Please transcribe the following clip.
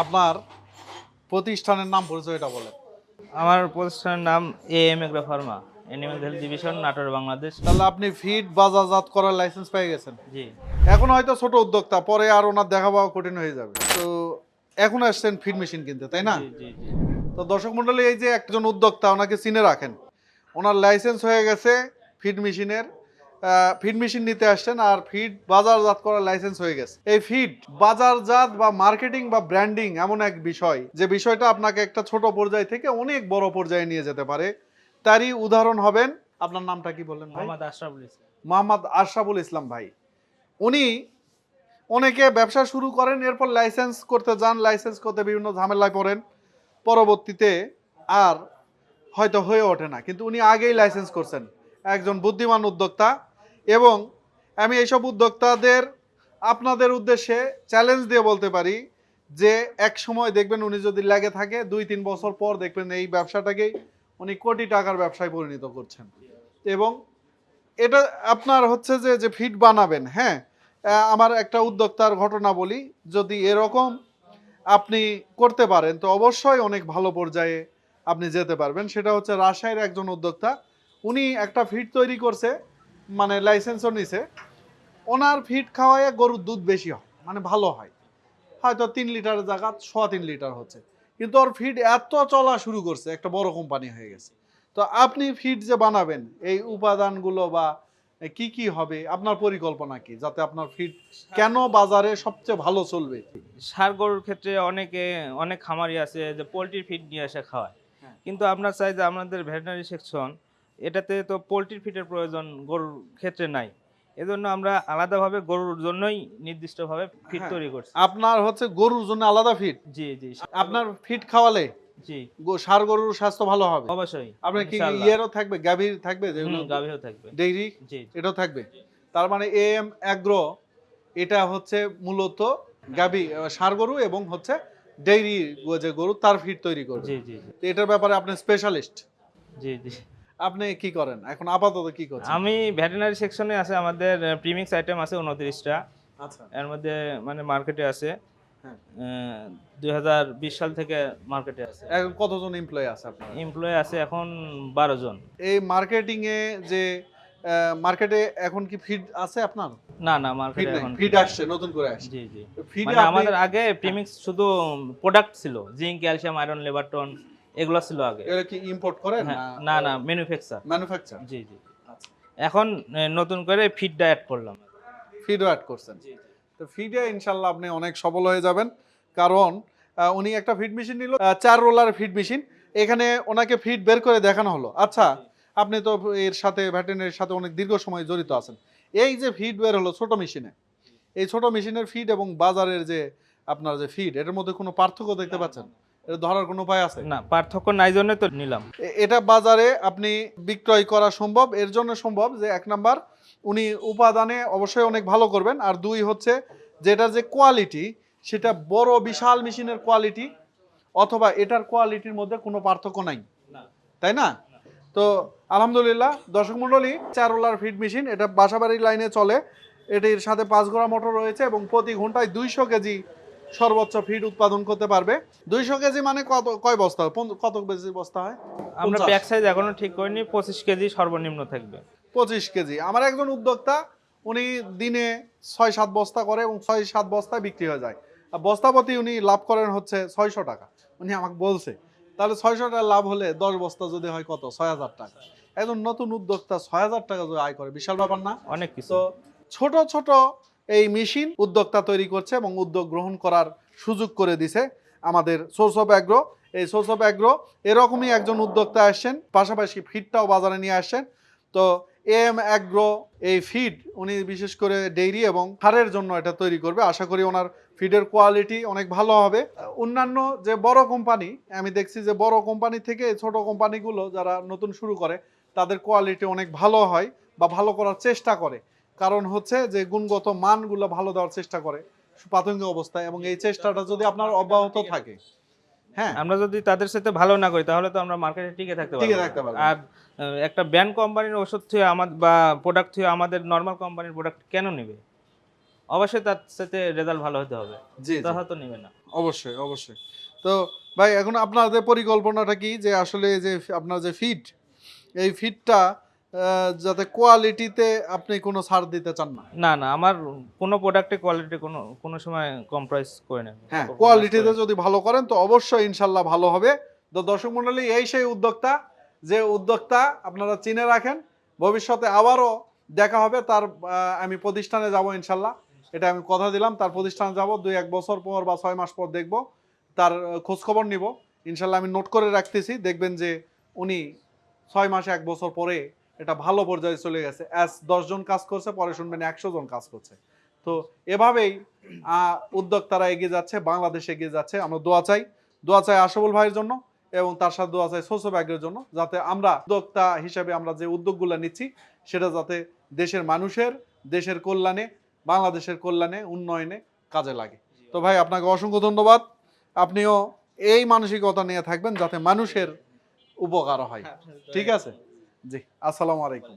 আপনার প্রতিষ্ঠানের নাম পরিচয়টা বলেন। আমার প্রতিষ্ঠানের নাম A M agro pharma animal health division Natore Bangladesh. তাহলে আপনি ফিড বাজারজাত করার লাইসেন্স পেয়ে গেছেন। জি। এখন হয়তো ছোট উদ্যোক্তা পরে আর ওনার দেখা পাওয়া কঠিন হয়ে যাবে। তো এখন আসছেন ফিড মেশিন কিনতে তাই না? তো দর্শক মন্ডলী এই যে একজন উদ্যোক্তা ওনাকে চিনে রাখেন। ওনার লাইসেন্স হয়ে গেছে ফিড মেশিনের ফিড মেশিন নিতে আসছেন আর ফিড বাজারজাত করার লাইসেন্স হয়ে গেছে। এই ফিড বাজারজাত বা মার্কেটিং বা ব্র্যান্ডিং এমন এক বিষয় যে বিষয়টা আপনাকে একটা ছোট পর্যায় থেকে অনেক বড় পর্যায়ে নিয়ে যেতে পারে। তারই উদাহরণ হবেন আপনার নামটা কি বললেন মোহাম্মদ আশরাফুল ইসলাম। মোহাম্মদ আশরাফুল ইসলাম ভাই। উনি অনেকে ব্যবসা শুরু করেন এরপর লাইসেন্স করতে যান লাইসেন্স করতে বিভিন্ন ঝামেলায় পড়েন। পরবর্তীতে আর হয়তো হয়ে ওঠে না কিন্তু উনি আগেই লাইসেন্স করছেন। একজন বুদ্ধিমান উদ্যোক্তা এবং আমি এইসব উদ্যোক্তাদের আপনাদের উদ্দেশ্যে চ্যালেঞ্জ দিয়ে বলতে পারি যে এক সময় দেখবেন উনি যদি লেগে থাকে, দুই, তিন বছর পর দেখবেন এই ব্যবসাটাকেই উনি কোটি টাকার ব্যবসায় পরিণত করছেন। এবং এটা আপনার হচ্ছে যে যে ফিট বানাবেন হ্যাঁ? আমার একটা উদ্যোক্তার ঘটনা বলি, যদি এরকম আপনি করতে পারেন, তো অবশ্যই অনেক ভালো পর্যায়ে আপনি যেতে পারবেন। সেটা হচ্ছে রাজশাহীর একজন উদ্যোক্তা, উনি একটা ফিট তৈরি করছে মানে লাইসেন্সও নিছে ওনার ফিট খাওয়ায় গরুর দুধ বেশি হয় মানে ভালো হয়। হয়তো তিন লিটারের জায়গা ছ তিন লিটার হচ্ছে। কিন্তু ওর ফিড এত চলা শুরু করছে একটা বড় কোম্পানি হয়ে গেছে। তো আপনি ফিড যে বানাবেন এই উপাদানগুলো বা কি কি হবে আপনার পরিকল্পনা কি? যাতে আপনার ফিড কেন বাজারে সবচেয়ে ভালো চলবে? সার গরুর ক্ষেত্রে অনেকে অনেক খামারি আছে যে পোলট্রির ফিড নিয়ে এসে খাওয়ায়। হ্যাঁ। কিন্তু আপনার চাই যে আমাদের ভেটেনারি সেকশন এটাতে তো পোলট্রির ফিডের প্রয়োজন গরুর ক্ষেত্রে নাই। এজন্য আমরা আলাদাভাবে গরুর জন্যই নির্দিষ্টভাবে ফিড হ্যাঁ। তৈরি করছি। আপনার হচ্ছে গরুর জন্য আলাদা ফিড? জি জি। আপনার ফিড খাওয়ালে জি। গো- গরুর স্বাস্থ্য ভালো হবে? অবশ্যই আপনার কি ইনশাআল্লাহ। থাকবে গাভীর থাকবে? যেগুলো থাকবে। ডেইরি এটাও থাকবে। তার মানে অ্যাগ্রো এটা হচ্ছে মূলত গাভী ষাঁড় গরু এবং হচ্ছে ডেইরি যে গরু তার ফিড তৈরি করবে। জি জি জি। এটার ব্যাপারে আপনি স্পেশালিস্ট জি জি। আপনি কি করেন? এখন আপাতত কি করছেন? আমি ভেটেরিনারি সেকশনে আছে আমাদের প্রিমিক্স আইটেম আছে উনত্রিশটা। আচ্ছা। এর মধ্যে মানে মার্কেটে আছে। হ্যাঁ। দুই হাজার বিশ সাল থেকে মার্কেটে আছে। এখন কতজন এমপ্লয় আছে আপনার? এমপ্লয় আছে এখন বারো জন। এই মার্কেটিং এ যে মার্কেটে এখন কি ফিড আছে আপনার? না না মার্কেটে এখন ফিড আসছে নতুন করে আসছে। জি জি। ফিডে মানে আমাদের আগে প্রিমিক্স শুধু প্রোডাক্ট ছিল জিঙ্ক ক্যালসিয়াম আয়রন লেবারটন এগুলো ছিল আগে। এরা কি ইম্পোর্ট করেন হ্যাঁ, না না ম্যানুফ্যাকচার ম্যানুফ্যাকচার জি জি। এখন নতুন করে ফিডটা অ্যাড করলাম। ফিডও অ্যাড করছেন। তো ফিডে ইনশাল্লাহ আপনি অনেক সফল হয়ে যাবেন। কারণ উনি একটা ফিড মেশিন নিল চার রোলার ফিড মেশিন এখানে ওনাকে ফিড বের করে দেখানো হলো। আচ্ছা আপনি তো এর সাথে ভ্যাটেনারির সাথে অনেক দীর্ঘ সময় জড়িত আছেন। এই যে ফিড বের হলো ছোট মেশিনে এই ছোট মেশিনের ফিড এবং বাজারের যে আপনার যে ফিড এটার মধ্যে কোনো পার্থক্য দেখতে পাচ্ছেন? ধরার কোনো উপায় আছে? না পার্থক্য নাই জন্য তো নিলাম। এটা বাজারে আপনি বিক্রয় করা সম্ভব এর জন্য সম্ভব যে এক নাম্বার উনি উপাদানে অবশ্যই অনেক ভালো করবেন আর দুই হচ্ছে যেটার যে কোয়ালিটি সেটা বড় বিশাল মেশিনের কোয়ালিটি অথবা এটার কোয়ালিটির মধ্যে কোনো পার্থক্য নাই। তাই না? তো আলহামদুলিল্লাহ দর্শক মণ্ডলী চারোলার ফিড মেশিন এটা বাসাবাড়ির লাইনে চলে। এটির সাথে পাঁচ গোড়া মোটর রয়েছে এবং প্রতি ঘন্টায় দুইশো কেজি সর্বোচ্চ ফিড উৎপাদন করতে পারবে। দুইশো কেজি মানে কত কয় বস্তা? কত কেজি বস্তা হয়? আমরা 50 ব্যাক সাইজ এখনও ঠিক করিনি পঁচিশ কেজি সর্বনিম্ন থাকবে। পঁচিশ কেজি। আমার একজন উদ্যোক্তা উনি দিনে ছয় সাত বস্তা করে এবং ছয় সাত বস্তায় বিক্রি হয়ে যায়। আর বস্তাপতি উনি লাভ করেন হচ্ছে ছয়শো টাকা। উনি আমাকে বলছে তাহলে ছয়শো টাকা লাভ হলে দশ বস্তা যদি হয় কত? ছয় হাজার টাকা। একজন নতুন উদ্যোক্তা ছয় হাজার টাকা যদি আয় করে বিশাল ব্যাপার না? অনেক কিছু। তো ছোট ছোট এই মেশিন উদ্যোক্তা তৈরি করছে এবং উদ্যোগ গ্রহণ করার সুযোগ করে দিছে আমাদের সোর্স অফ অ্যাগ্রো। এই সোর্স অফ অ্যাগ্রো এরকমই একজন উদ্যোক্তা আসছেন, পাশাপাশি ফিডটাও বাজারে নিয়ে আসছেন। তো এম অ্যাগ্রো, এই ফিড, উনি বিশেষ করে ডেইরি এবং হারের জন্য এটা তৈরি করবে। আশা করি ওনার ফিডের কোয়ালিটি অনেক ভালো হবে। অন্যান্য যে বড় কোম্পানি, আমি দেখছি যে বড় কোম্পানি থেকে ছোট কোম্পানিগুলো যারা নতুন শুরু করে, তাদের কোয়ালিটি অনেক ভালো হয় বা ভালো করার চেষ্টা করে। কারণ হচ্ছে যে গুণগত মানগুলো ভালো দেওয়ার চেষ্টা করে প্রাথমিক অবস্থায় এবং এই চেষ্টাটা যদি আপনার অব্যাহত থাকে। হ্যাঁ। আমরা যদি তাদের সাথে ভালো না করি তাহলে তো আমরা মার্কেটে টিকে থাকতে টিকে পারব না। থাকতে পারব আর একটা ব্র্যান্ড কোম্পানির ওষুধ থেকে আমাদের বা প্রোডাক্ট থেকে আমাদের নর্মাল কোম্পানির প্রোডাক্ট কেন নেবে? অবশ্যই তার সাথে রেজাল্ট ভালো হতে হবে। জি তো নেবে না। অবশ্যই অবশ্যই। তো ভাই এখন আপনাদের পরিকল্পনাটা কি? যে আসলে যে আপনার যে ফিট এই ফিটটা যাতে কোয়ালিটিতে আপনি কোনো ছাড় দিতে চান না। না না আমার কোনো প্রোডাক্টে কোয়ালিটি কোনো কোনো সময় কম্প্রাইজ করে নেবে হ্যাঁ কোয়ালিটিতে যদি ভালো করেন তো অবশ্যই ইনশাল্লাহ ভালো হবে। তো দর্শক মণ্ডলী এই সেই উদ্যোক্তা যে উদ্যোক্তা আপনারা চিনে রাখেন ভবিষ্যতে আবারও দেখা হবে তার আমি প্রতিষ্ঠানে যাব ইনশাল্লাহ। এটা আমি কথা দিলাম তার প্রতিষ্ঠানে যাব দুই এক বছর পর বা ছয় মাস পর দেখব তার আহ, খোঁজ খবর নিব। ইনশাল্লাহ আমি নোট করে রাখতেছি দেখবেন যে উনি ছয় মাস এক বছর পরে এটা ভালো পর্যায়ে চলে গেছে। অ্যাজ দশজন কাজ করছে পরে শুনবেন একশো জন কাজ করছে। তো এভাবেই উদ্যোক্তারা এগিয়ে যাচ্ছে বাংলাদেশ এগিয়ে যাচ্ছে। আমরা দোয়া চাই দোয়া চাই আশাবুল ভাইয়ের জন্য এবং তার সাথে দোয়া চাই সোসো ব্যাগের জন্য যাতে আমরা উদ্যোক্তা হিসেবে আমরা যে উদ্যোগগুলো নিচ্ছি সেটা যাতে দেশের মানুষের দেশের কল্যাণে বাংলাদেশের কল্যাণে উন্নয়নে কাজে লাগে। তো ভাই আপনাকে অসংখ্য ধন্যবাদ। আপনিও এই মানসিকতা নিয়ে থাকবেন যাতে মানুষের উপকার হয় ঠিক আছে? জি আসসালামু আলাইকুম।